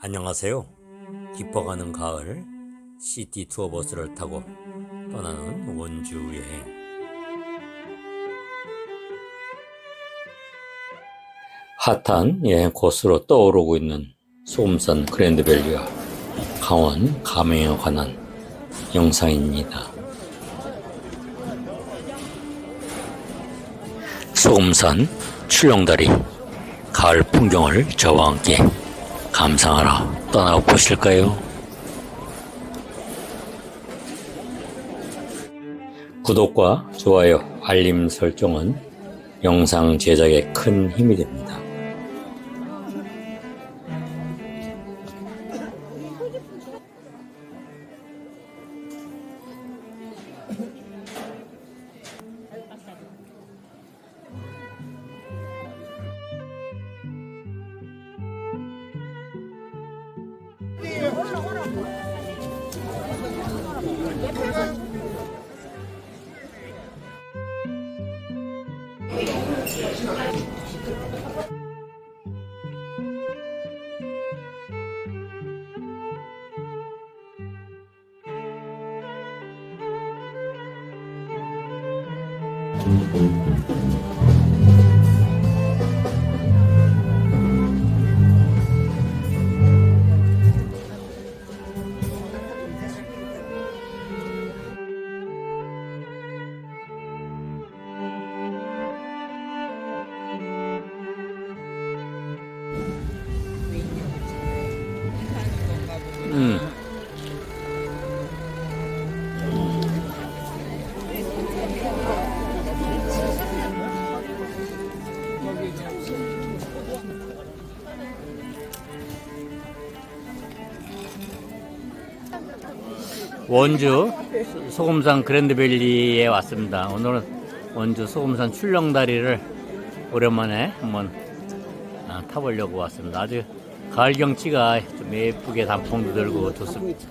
안녕하세요. 깊어가는 가을 시티 투어 버스를 타고 떠나는 원주 여행. 핫한 여행 코스로 떠오르고 있는 소금산 그랜드밸리와 강원 감행에 관한 영상입니다. 소금산 출렁다리 가을 풍경을 저와 함께 감상하러 떠나 보실까요? 구독과 좋아요, 알림 설정은 영상 제작에 큰 힘이 됩니다. 음. 원주 소금산 그랜드밸리에 왔습니다. 오늘은 원주 소금산 출렁다리를 오랜만에 한번 아, 타보려고 왔습니다. 아주 가을 경치가 좀 예쁘게 단풍도 들고 좋습니다.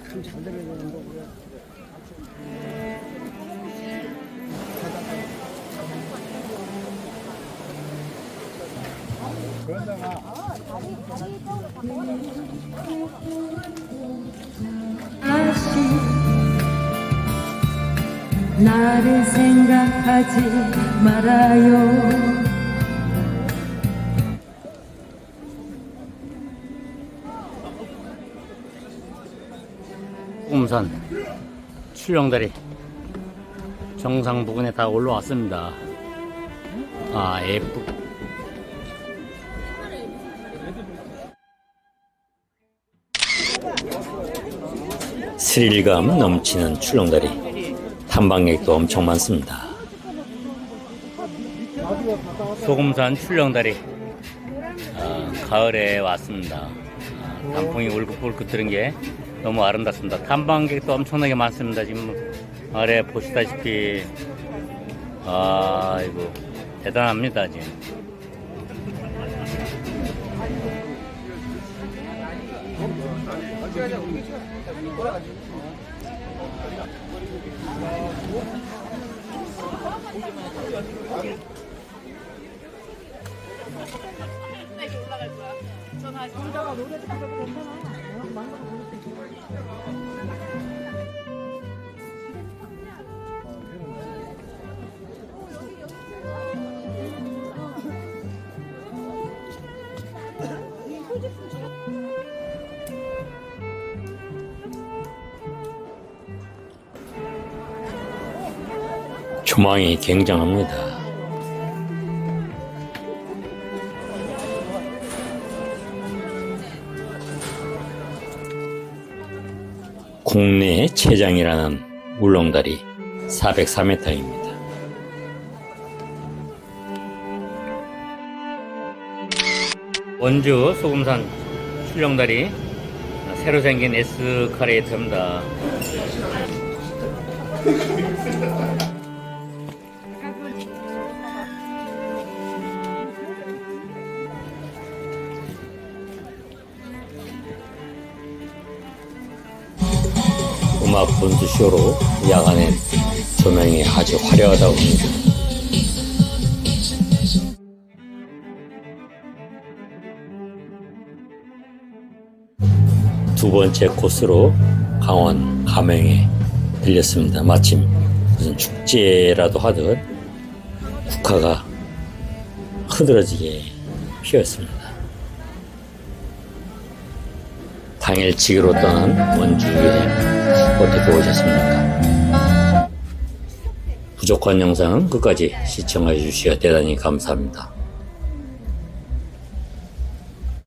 나를 생각하지 말아요 소금산 출렁다리 정상 부근에 다 올라왔습니다. 아 예쁘. 스릴감 넘치는 출렁다리 탐방객도 엄청 많습니다. 소금산 출렁다리 아, 가을에 왔습니다. 아, 단풍이 울긋불긋 들은 게 너무 아름답습니다. 탐방객도 엄청나게 많습니다. 지금 아래 보시다시피 아 이거 대단합니다 지금. 조망이 굉장합니다. 국내 최장이라는 울렁다리 404m입니다. 원주 소금산 출렁다리 새로 생긴 에스카레이터입니다. 음악 분수쇼로 야간엔 조명이 아주 화려하다고 합니다. 두 번째 코스로 강원 가명에 들렸습니다. 마침 무슨 축제라도 하듯 국화가 흐드러지게 피었습니다. 당일치기로 떠난 원주 여행 어떻게 오셨습니까? 부족한 영상은 끝까지 시청해 주시어 대단히 감사합니다.